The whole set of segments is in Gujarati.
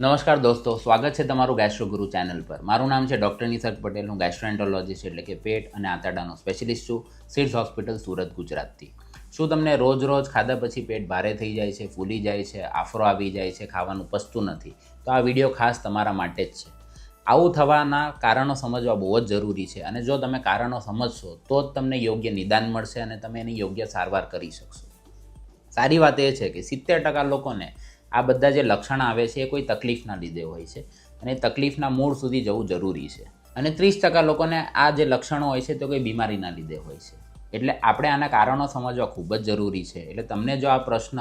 નમસ્કાર દોસ્તો, સ્વાગત છે તમારું ગેસ્ટ્રોગુરુ ચેનલ પર. મારું નામ છે ડૉક્ટર નિસર્ગ પટેલ, હું ગેસ્ટ્રોએન્ટોલોજીસ્ટ એટલે કે પેટ અને આંતરડાનો સ્પેશિલિસ્ટ છું, સિડ્સ હોસ્પિટલ સુરત, ગુજરાતથી. શું તમને રોજ રોજ ખાધા પછી પેટ ભારે થઈ જાય છે, ફૂલી જાય છે, આફરો આવી જાય છે, ખાવાનું પચતું નથી? તો આ વીડિયો ખાસ તમારા માટે જ છે. આવું થવાના કારણો સમજવા બહુ જ જરૂરી છે અને જો તમે કારણો સમજશો, તો જ તમને યોગ્ય નિદાન મળશે અને તમે એની યોગ્ય સારવાર કરી શકશો. સારી વાત એ છે કે સિત્તેર ટકા લોકોને આ બધા જે લક્ષણ આવે છે એ કોઈ તકલીફના લીધે હોય છે. અને તકલીફના મૂળ સુધી જવું જરૂરી છે. અને ત્રીસ ટકા લોકોને આ જે લક્ષણો હોય છે તો કોઈ બીમારીના લીધે હોય છે. એટલે આપણે આના કારણો સમજવા ખૂબ જ જરૂરી છે. એટલે તમને જો આ પ્રશ્ન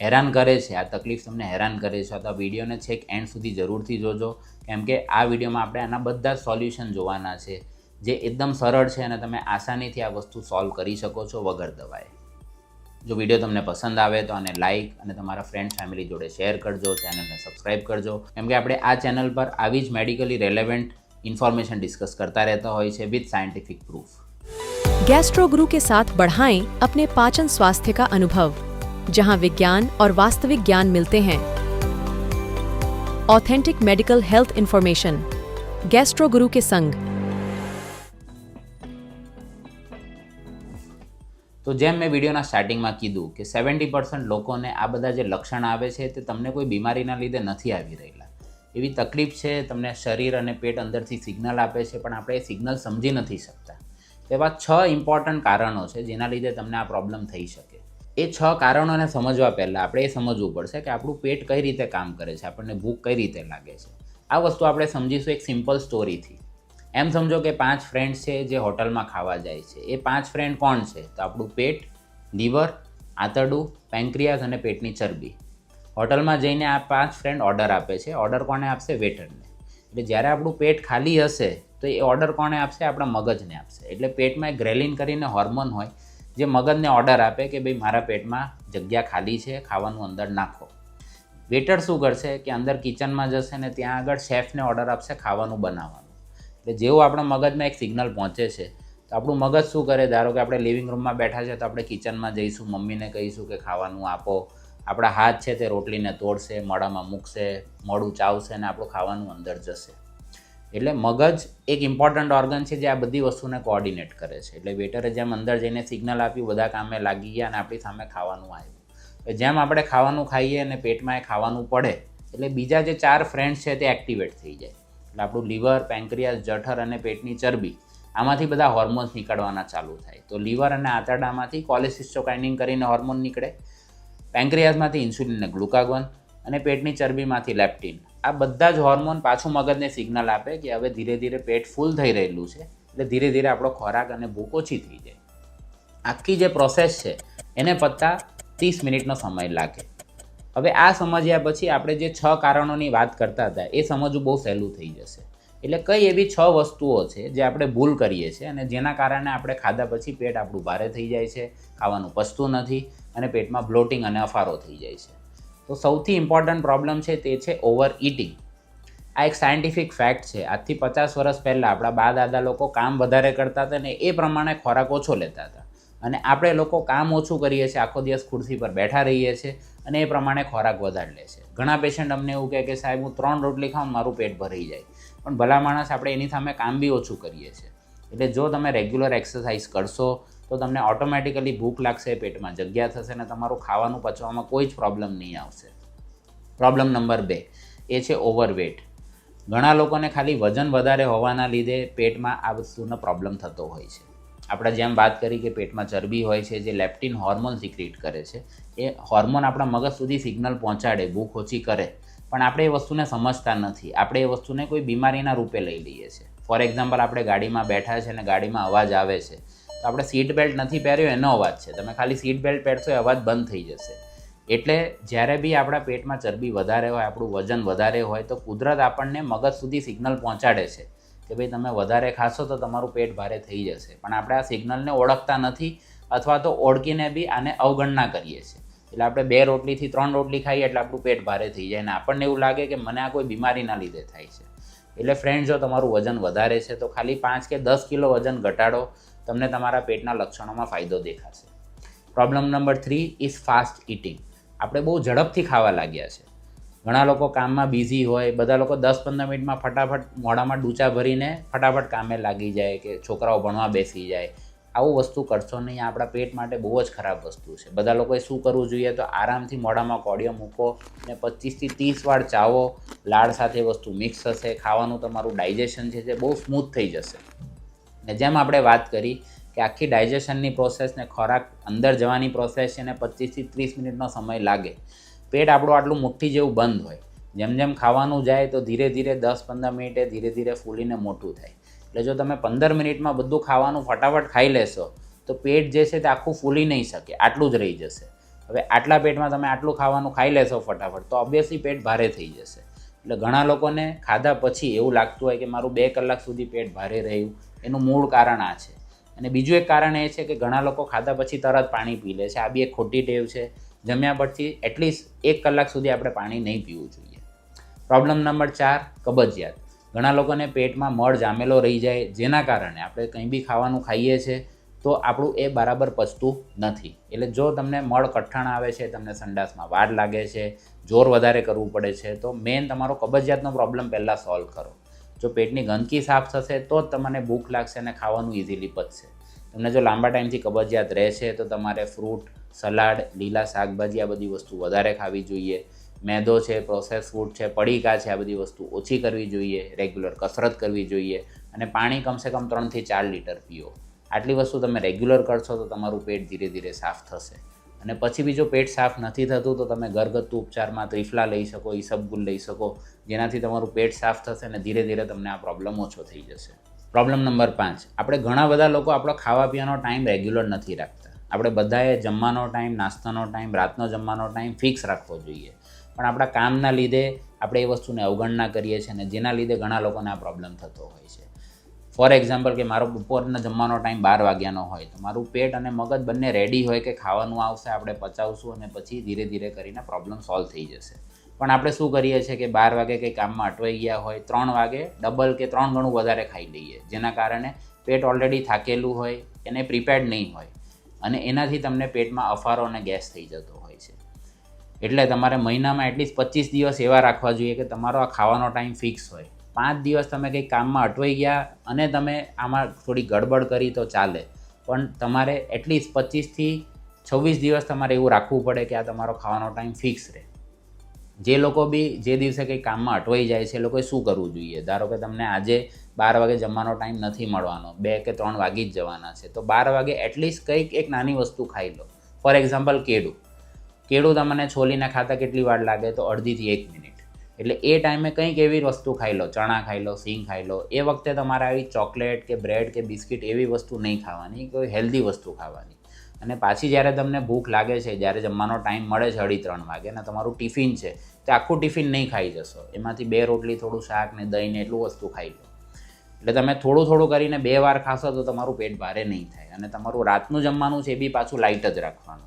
હેરાન કરે છે, આ તકલીફ તમને હેરાન કરે છે તો આ વિડીયોને છેક એન્ડ સુધી જરૂરથી જોજો. કેમ કે આ વિડીયોમાં આપણે આના બધા સોલ્યુશન જોવાના છે. જે એકદમ સરળ છે અને તમે આસાનીથી આ વસ્તુ સોલ્વ કરી શકો છો વગર દવાએ. जो वीडियो तमने पसंद आए तो आने लाइक और फ्रेंड फेमिली जोड़े शेयर करजो चेनल ने सब्सक्राइब करजो कम के आप आ चेनल पर आज मेडिकली रेलेवेंट इन्फॉर्मेशन डिस्कस करता रहता हो विथ साइंटिफिक प्रूफ गैस्ट्रोग्रू के साथ बढ़ाएँ अपने पाचन स्वास्थ्य का अनुभव, जहाँ विज्ञान और वास्तविक ज्ञान मिलते हैं। Authentic medical health information Gastro Guru के संग। તો જેમ મેં વિડીયોના સ્ટાર્ટિંગમાં કીધું કે સેવન્ટી પર્સન્ટ લોકોને આ બધા જે લક્ષણ આવે છે તે તમને કોઈ બીમારીના લીધે નથી આવી રહેલા. એવી તકલીફ છે, તમને શરીર અને પેટ અંદરથી સિગ્નલ આપે છે, પણ આપણે એ સિગ્નલ સમજી નથી શકતા. તેવા છ ઇમ્પોર્ટન્ટ કારણો છે જેના લીધે તમને આ પ્રોબ્લેમ થઈ શકે. એ છ કારણોને સમજવા પહેલાં આપણે એ સમજવું પડશે કે આપણું પેટ કઈ રીતે કામ કરે છે, આપણને ભૂખ કઈ રીતે લાગે છે. આ વસ્તુ આપણે સમજીશું એક સિમ્પલ સ્ટોરીથી એમ સમજો કે પાંચ ફ્રેન્ડ છે જે હોટલમાં ખાવા જાય છે. એ પાંચ ફ્રેન્ડ કોણ છે? તો આપણું પેટ, લીવર, આંતરડું, પેન્ક્રિયાસ અને પેટની ચરબી. હોટલમાં જઈને આ પાંચ ફ્રેન્ડ ઓર્ડર આપે છે. ઓર્ડર કોને આપશે? વેટરને. એટલે જ્યારે આપણું પેટ ખાલી હશે, તો એ ઓર્ડર કોને આપશે? આપણા મગજને આપશે. એટલે પેટમાં એક ગ્રેલિન કરીને હોર્મોન હોય, જે મગજને ઓર્ડર આપે કે ભાઈ મારા પેટમાં જગ્યા ખાલી છે, ખાવાનું અંદર નાખો. વેટર શું કરશે? કે અંદર કિચનમાં જશે ને ત્યાં આગળ શેફને ઓર્ડર આપશે ખાવાનું બનાવવાનું. એટલે જેવું આપણા મગજમાં એક સિગ્નલ પહોંચે છે, તો આપણું મગજ શું કરે? ધારો કે આપણે લિવિંગ રૂમમાં બેઠા છે, તો આપણે કિચનમાં જઈશું, મમ્મીને કહીશું કે ખાવાનું આપો. આપણા હાથ છે તે રોટલીને તોડશે મોડામાં મૂકશે, મોડું ચાવશે અને આપણું ખાવાનું અંદર જશે. એટલે મગજ એક ઇમ્પોર્ટન્ટ ઓર્ગન છે જે આ બધી વસ્તુને કોઓર્ડિનેટ કરે છે. એટલે વેટરે જેમ અંદર જઈને સિગ્નલ આપ્યું, બધા કામે લાગી ગયા અને આપણી સામે ખાવાનું આવ્યું. જેમ આપણે ખાવાનું ખાઈએ અને પેટમાં એ ખાવાનું પડે, એટલે બીજા જે ચાર ફ્રેન્ડ્સ છે તે એક્ટિવેટ થઈ જાય. એટલે આપણું લીવર, પેન્ક્રિયાસ, જઠર અને પેટની ચરબી, આમાંથી બધા હોર્મોન્સ નીકળવાના ચાલુ થાય. તો લીવર અને આંતરડામાંથી કોલેસિસ્ટોકાઇનિંગ કરીને હોર્મોન નીકળે, પેન્ક્રિયાસમાંથી ઇન્સ્યુલિન અને ગ્લુકાગોન અને પેટની ચરબીમાંથી લેપ્ટિન. આ બધા જ હોર્મોન પાછું મગજને સિગ્નલ આપે કે હવે ધીરે ધીરે પેટ ફૂલ થઈ રહેલું છે, એટલે ધીરે ધીરે આપણો ખોરાક અને ભૂખ ઓછી થઈ જાય. આખી જે પ્રોસેસ છે, એને પત્તા ત્રીસ મિનિટનો સમય લાગે. હવે આ સમજ્યા પછી આપણે જે છ કારણોની વાત કરતા હતા, એ સમજવું બહુ સહેલું થઈ જશે. એટલે કઈ એવી છ વસ્તુઓ છે જે આપણે ભૂલ કરીએ છીએ અને જેના કારણે આપણે ખાધા પછી પેટ આપણું ભારે થઈ જાય છે, ખાવાનું પચતું નથી અને પેટમાં બ્લોટિંગ અને અફારો થઈ જાય છે. તો સૌથી ઇમ્પોર્ટન્ટ પ્રોબ્લેમ છે તે છે ઓવર ઇટિંગ આ એક સાયન્ટિફિક ફેક્ટ છે. આજથી પચાસ વર્ષ પહેલાં આપણા બા દાદા લોકો કામ વધારે કરતા હતા ને એ પ્રમાણે ખોરાક ઓછો લેતા હતા. અને આપણે લોકો કામ ઓછું કરીએ છીએ, આખો દિવસ ખુરશી પર બેઠા રહીએ છીએ અને એ પ્રમાણે ખોરાક વધારે લે છે. ઘણા પેશન્ટ અમને એવું કહે કે, સાહેબ, હું ત્રણ રોટલી ખાઉં મારું પેટ ભરાઈ જાય. પણ ભલા માણસ આપણે એની સામે કામ બી ઓછું કરીએ છીએ. એટલે જો તમે રેગ્યુલર એક્સરસાઇઝ કરશો, તો તમને ઓટોમેટિકલી ભૂખ લાગશે, પેટમાં જગ્યા થશે અને તમારું ખાવાનું પચવામાં કોઈ જ પ્રોબ્લેમ નહીં આવશે. પ્રોબ્લેમ નંબર બે, એ છે ઓવરવેટ ઘણા લોકોને ખાલી વજન વધારે હોવાના લીધે પેટમાં આ વસ્તુનો પ્રોબ્લેમ થતો હોય છે. આપણે જેમ વાત કરી કે પેટમાં ચરબી હોય છે, જે લેપ્ટિન હોર્મોન સિક્રિટ કરે છે, એ હોર્મોન આપણા મગજ સુધી સિગ્નલ પહોંચાડે, ભૂખ ઓછી કરે. પણ આપણે એ વસ્તુને સમજતા નથી. આપણે એ વસ્તુને કોઈ બીમારીના રૂપે લઈ લઈએ છીએ. ફોર એક્ઝામ્પલ આપણે ગાડીમાં બેઠા છે અને ગાડીમાં અવાજ આવે છે. તો આપણે સીટ બેલ્ટ નથી પહેર્યો, એનો અવાજ છે. તમે ખાલી સીટ બેલ્ટ પહેરશો, એ અવાજ બંધ થઈ જશે. એટલે જ્યારે બી આપણા પેટમાં ચરબી વધારે હોય, આપણું વજન વધારે હોય, તો કુદરત આપણને મગજ સુધી સિગ્નલ પહોંચાડે છે. કે ભાઈ તમે વધારે ખાશો તો તમારું પેટ ભારે થઈ જશે. પણ આપણે આ સિગ્નલને ઓળખતા નથી અથવા તો ઓળખીને બી આને અવગણના કરીએ છીએ. એટલે આપણે બે રોટલીથી ત્રણ રોટલી ખાઈએ એટલે આપણું પેટ ભારે થઈ જાય અને આપણને એવું લાગે કે મને આ કોઈ બીમારીના લીધે થાય છે. એટલે ફ્રેન્ડ જો તમારું વજન વધારે છે તો ખાલી પાંચ કે દસ કિલો વજન ઘટાડો. તમને તમારા પેટના લક્ષણોમાં ફાયદો દેખાશે. Problem number three is fast eating આપણે બહુ ઝડપથી ખાવા લાગ્યા છે. ઘણા લોકો કામમાં બિઝી હોય, બધા લોકો દસ પંદર મિનિટમાં ફટાફટ મોઢામાં ડૂચા ભરીને ફટાફટ કામે લાગી જાય કે છોકરાઓ ભણવા બેસી જાય. આવું વસ્તુ કરશો નહીં આપણા પેટ માટે બહુ જ ખરાબ વસ્તુ છે. બધા લોકોએ શું કરવું જોઈએ તો આરામથી મોઢામાં કોડિયો મૂકો ને પચીસથી ત્રીસ વાર ચાવો, લાળ સાથે વસ્તુ મિક્સ થશે ખાવાનું તમારું ડાયજેશન છે તે બહુ સ્મૂથ થઈ જશે. ને જેમ આપણે વાત કરી કે આખી ડાયજેશનની પ્રોસેસ ને ખોરાક અંદર જવાની પ્રોસેસ છે ને પચીસથી ત્રીસ મિનિટનો સમય લાગે પેટ આપણું આટલું મુઠ્ઠી જેવું બંધ હોય. જેમ જેમ ખાવાનું જાય તો ધીરે ધીરે દસ પંદર મિનિટે ધીરે ધીરે ફૂલીને મોટું થાય. એટલે જો તમે પંદર મિનિટમાં બધું ખાવાનું ફટાફટ ખાઈ લેશો, તો પેટ જે છે તે આખું ફૂલી નહીં શકે, આટલું જ રહી જશે. હવે આટલા પેટમાં તમે આટલું ખાવાનું ખાઈ લેશો ફટાફટ, તો ઓબ્વિયસલી પેટ ભારે થઈ જશે. એટલે ઘણા લોકોને ખાધા પછી એવું લાગતું હોય કે મારું બે કલાક સુધી પેટ ભારે રહ્યું, એનું મૂળ કારણ આ છે. અને બીજું એક કારણ એ છે કે ઘણા લોકો ખાધા પછી તરત પાણી પી લે છે. આ બી એક ખોટી ટેવ છે. જમ્યા પછી એટલીસ્ટ એક કલાક સુધી આપણે પાણી નહીં પીવું જોઈએ. પ્રોબ્લેમ નંબર ચાર, કબજિયાત. ઘણા લોકોને પેટમાં મળ જામેલો રહી જાય, જેના કારણે આપણે કંઈ બી ખાવાનું ખાઈએ છીએ તો આપણું એ બરાબર પચતું નથી. એટલે જો તમને મળ કઠણ આવે છે, તમને સંડાસમાં વાર લાગે છે, જોર વધારે કરવું પડે છે, તો મેઇન તમારો કબજિયાતનો પ્રોબ્લેમ પહેલાં સોલ્વ કરો. જો પેટની ગંદકી સાફ થશે, તો જ તમને ભૂખ લાગશે અને ખાવાનું ઇઝીલી પચશે. તમને જો લાંબા ટાઈમથી કબજિયાત રહેશે, તો તમારે ફ્રૂટ સલાડ, લીલા શાકભાજી આ બધી વસ્તુ વધારે ખાવી જોઈએ. મેદો છે પ્રોસેસ ફૂડ છે, પડીકા છે, આ બધી વસ્તુ ઓછી કરવી જોઈએ. રેગ્યુલર કસરત કરવી જોઈએ. અને પાણી કમસે કમ ત્રણથી ચાર લીટર પીઓ. આટલી વસ્તુ તમે રેગ્યુલર કરશો તો તમારું પેટ ધીરે ધીરે સાફ થશે. અને પછી બી પેટ સાફ નથી થતું તો તમે ઘરગથ્થુ ઉપચારમાં ત્રિફલા લઈ શકો ઈસબગુલ લઈ શકો. જેનાથી તમારું પેટ સાફ થશે અને ધીરે ધીરે તમને આ પ્રોબ્લેમ ઓછો થઈ જશે. પ્રોબ્લેમ નંબર પાંચ. આપણે ઘણા બધા લોકો આપણો ખાવા પીવાનો ટાઈમ રેગ્યુલર નથી રાખતા. આપણે બધાએ જમવાનો ટાઈમ, નાસ્તાનો ટાઈમ, રાતનો જમવાનો ટાઈમ ફિક્સ રાખવો જોઈએ. પણ આપણા કામના લીધે આપણે એ વસ્તુને અવગણના કરીએ છીએ અને જેના લીધે ઘણા લોકોને આ પ્રોબ્લેમ થતો હોય છે. ફોર એક્ઝામ્પલ કે મારો બપોરના જમવાનો ટાઈમ બાર વાગ્યાનો હોય, તો મારું પેટ અને મગજ બંને રેડી હોય કે ખાવાનું આવશે, આપણે પચાવશું અને પછી ધીરે ધીરે કરીને પ્રોબ્લેમ સોલ્વ થઈ જશે. પણ આપણે શું કરીએ છીએ કે બાર વાગે કંઈ કામમાં અટવાઈ ગયા હોય, ત્રણ વાગે ડબલ કે ત્રણ ગણું વધારે ખાઈ લઈએ, જેના કારણે પેટ ઓલરેડી થાકેલું હોય, એને પ્રિપેર્ડ નહીં હોય. અને એનાથી તમને પેટમાં અફારો અને ગેસ થઈ જતો હોય છે. એટલે તમારે મહિનામાં એટલીસ્ટ પચીસ દિવસ એવા રાખવા જોઈએ કે તમારો આ ખાવાનો ટાઈમ ફિક્સ હોય. પાંચ દિવસ તમે કંઈક કામમાં અટવાઈ ગયા અને તમે આમાં થોડી ગડબડ કરી તો ચાલે. પણ તમારે એટલીસ્ટ પચીસથી છવ્વીસ દિવસ તમારે એવું રાખવું પડે કે આ તમારો ખાવાનો ટાઈમ ફિક્સ રહે. જે લોકો બી જે દિવસે કંઈ કામમાં અટવાઈ જાય છે એ લોકોએ શું કરવું જોઈએ? ધારો કે તમને આજે બાર વાગે જમવાનો ટાઈમ નથી મળવાનો, બે કે ત્રણ વાગી જ જવાના છે, તો બાર વાગે એટલીસ્ટ કંઈક એક નાની વસ્તુ ખાઈ લો. For example કેળું. કેળું તમને છોલીને ખાતા કેટલી વાર લાગે? તો અડધીથી એક મિનિટ. એટલે એ ટાઈમે કંઈક એવી વસ્તુ ખાઈ લો, ચણા ખાઈ લો, સિંગ ખાઈ લો, એ વખતે તમારે આવી ચોકલેટ કે બ્રેડ કે બિસ્કિટ એવી વસ્તુ નહીં ખાવાની, કોઈ હેલ્ધી વસ્તુ ખાવાની. અને પાછી જ્યારે તમને ભૂખ લાગે છે, જ્યારે જમવાનો ટાઈમ મળે છે અઢી ત્રણ વાગે અને તમારું ટિફિન છે, તે આખું ટિફિન નહીં ખાઈ જશો. એમાંથી બે રોટલી, થોડું શાક ને દહીં ને એટલું વસ્તુ ખાઈ લો. એટલે તમે થોડું થોડું કરીને બે વાર ખાશો તો તમારું પેટ ભારે નહીં થાય અને તમારું રાતનું જમવાનું છે એ બી પાછું લાઇટ જ રાખવાનું.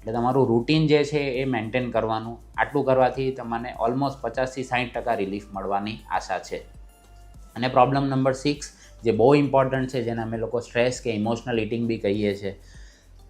એટલે તમારું રૂટીન જે છે એ મેન્ટેન કરવાનું. આટલું કરવાથી તમને ઓલમોસ્ટ પચાસથી સાઠ ટકા રિલીફ મળવાની આશા છે. અને પ્રોબ્લેમ નંબર સિક્સ જે બહુ ઇમ્પોર્ટન્ટ છે, જેને અમે લોકો સ્ટ્રેસ કે ઇમોશનલ ઇટિંગ બી કહીએ છીએ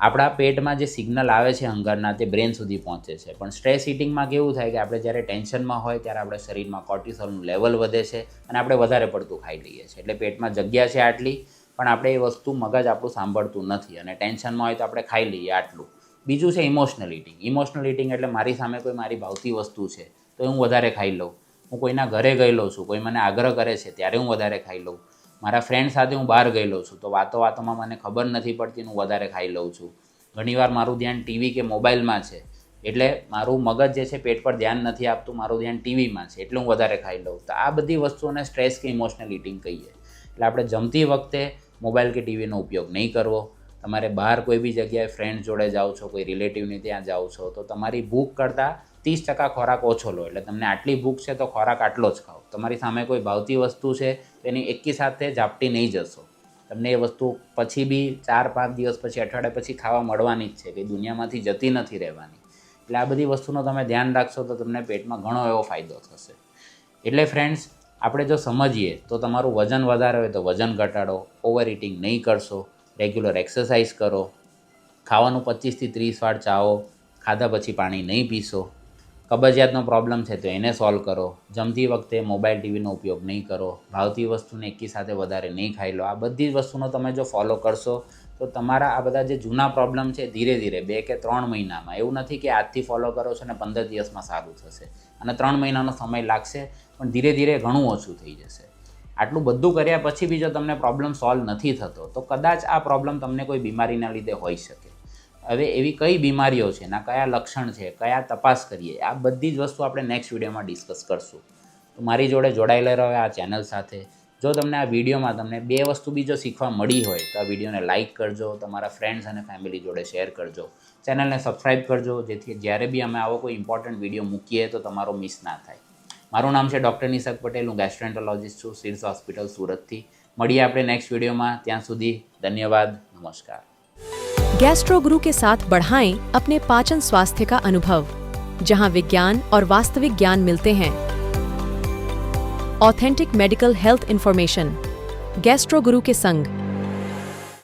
આપણા પેટમાં જે સિગ્નલ આવે છે હંગરના, તે બ્રેન સુધી પહોંચે છે. પણ સ્ટ્રેસ ઇટિંગમાં કેવું થાય કે આપણે જ્યારે ટેન્શનમાં હોય ત્યારે આપણે શરીરમાં કોર્ટિસોલનું લેવલ વધે છે અને આપણે વધારે પડતું ખાઈ લઈએ છીએ. એટલે પેટમાં જગ્યા છે આટલી, પણ આપણે એ વસ્તુ મગજ આપણું સાંભળતું નથી અને ટેન્શનમાં હોય તો આપણે ખાઈ લઈએ આટલું. બીજું છે ઇમોશનલ ઇટિંગ ઇમોશનલ ઇટિંગ એટલે મારી સામે કોઈ મારી ભાવતી વસ્તુ છે તો હું વધારે ખાઈ લઉં. હું કોઈના ઘરે ગયેલો છું, કોઈ મને આગ્રહ કરે છે ત્યારે હું વધારે ખાઈ લઉં. મારા ફ્રેન્ડ સાથે હું બહાર ગયેલો છું, તો વાતો વાતોમાં મને ખબર નથી પડતી હું વધારે ખાઈ લઉં છું. ઘણીવાર મારું ધ્યાન ટીવી કે મોબાઈલમાં છે, એટલે મારું મગજ જે છે પેટ પર ધ્યાન નથી આપતું, મારું ધ્યાન ટીવીમાં છે, એટલે હું વધારે ખાઈ લઉં. તો આ બધી વસ્તુઓને સ્ટ્રેસ કે ઇમોશનલ ઇટિંગ કહીએ. એટલે આપણે જમતી વખતે મોબાઈલ કે ટીવીનો ઉપયોગ નહીં કરવો. તમારે બહાર કોઈ બી જગ્યાએ ફ્રેન્ડ જોડે જાઓ છો, કોઈ રિલેટિવની ત્યાં જાઓ છો, તો તમારી ભૂખ કરતાં ત્રીસ ટકા ખોરાક ઓછો લો. એટલે તમને આટલી ભૂખ છે તો ખોરાક આટલો જ ખાઓ. તમારી સામે કોઈ ભાવતી વસ્તુ છે તેની એકી સાથે ઝાપટી નહીં જશો. તમને એ વસ્તુ પછી બી ચાર, પાંચ દિવસ પછી, અઠવાડિયા પછી ખાવા મળવાની જ છે કે દુનિયામાંથી જતી નથી રહેવાની. એટલે આ બધી વસ્તુનો તમે ધ્યાન રાખશો તો તમને પેટમાં ઘણો એવો ફાયદો થશે. એટલે ફ્રેન્ડ્સ આપણે જો સમજીએ, તો તમારું વજન વધારે હોય તો વજન ઘટાડો ઓવર ઇટિંગ નહીં કરશો રેગ્યુલર એક્સરસાઇઝ કરો, ખાવાનું પચીસથી ત્રીસ વાર ચાવો, ખાધા પછી પાણી નહીં પીશો કબજિયાતનો પ્રોબ્લેમ છે તો એને સોલ્વ કરો. જમતી વખતે મોબાઈલ ટીવીનો ઉપયોગ નહીં કરો. ભાવતી વસ્તુને એકી સાથે વધારે નહીં ખાઈ લો. આ બધી જ વસ્તુનો તમે જો ફોલો કરશો, તો તમારા આ બધા જે જૂના પ્રોબ્લેમ છે, ધીરે ધીરે બે કે ત્રણ મહિનામાં, એવું નથી કે આજથી ફોલો કરો છો ને પંદર દિવસમાં સારું થશે. અને ત્રણ મહિનાનો સમય લાગશે, પણ ધીરે ધીરે ઘણું ઓછું થઈ જશે. આટલું બધું કર્યા પછી બી જો તમને પ્રોબ્લેમ સોલ્વ નથી થતો, તો કદાચ આ પ્રોબ્લેમ તમને કોઈ બીમારીના લીધે હોઈ શકે. હવે એવી કઈ બીમારીઓ છે ના કયા લક્ષણ છે, કયા તપાસ કરીએ, આ બધી જ વસ્તુ આપણે નેક્સ્ટ વિડીયોમાં ડિસ્કસ કરશું. તો મારી જોડે જોડાયેલા રહો આ ચેનલ સાથે. જો તમને આ વિડીયોમાં તમને બે વસ્તુ બી જો શીખવા મળી હોય, તો આ વિડીયોને લાઇક કરજો, તમારા ફ્રેન્ડ્સ અને ફેમિલી જોડે શેર કરજો. ચેનલને સબસ્ક્રાઈબ કરજો, જેથી જ્યારે બી અમે આવો કોઈ ઇમ્પોર્ટન્ટ વીડિયો મૂકીએ, તો તમારો મિસ ના થાય. મારું નામ છે ડૉક્ટર નિસક પટેલ, હું ગેસ્ટ્રેન્ટોલોજિસ્ટ છું સિર્સ હોસ્પિટલ સુરતથી. મળીએ આપણે નેક્સ્ટ વિડીયોમાં ત્યાં સુધી ધન્યવાદ, નમસ્કાર. गैस्ट्रो गुरु के साथ बढ़ाएँ अपने पाचन स्वास्थ्य का अनुभव, जहाँ विज्ञान और वास्तविक ज्ञान मिलते हैं। Authentic medical health information Gastro Guru के संग।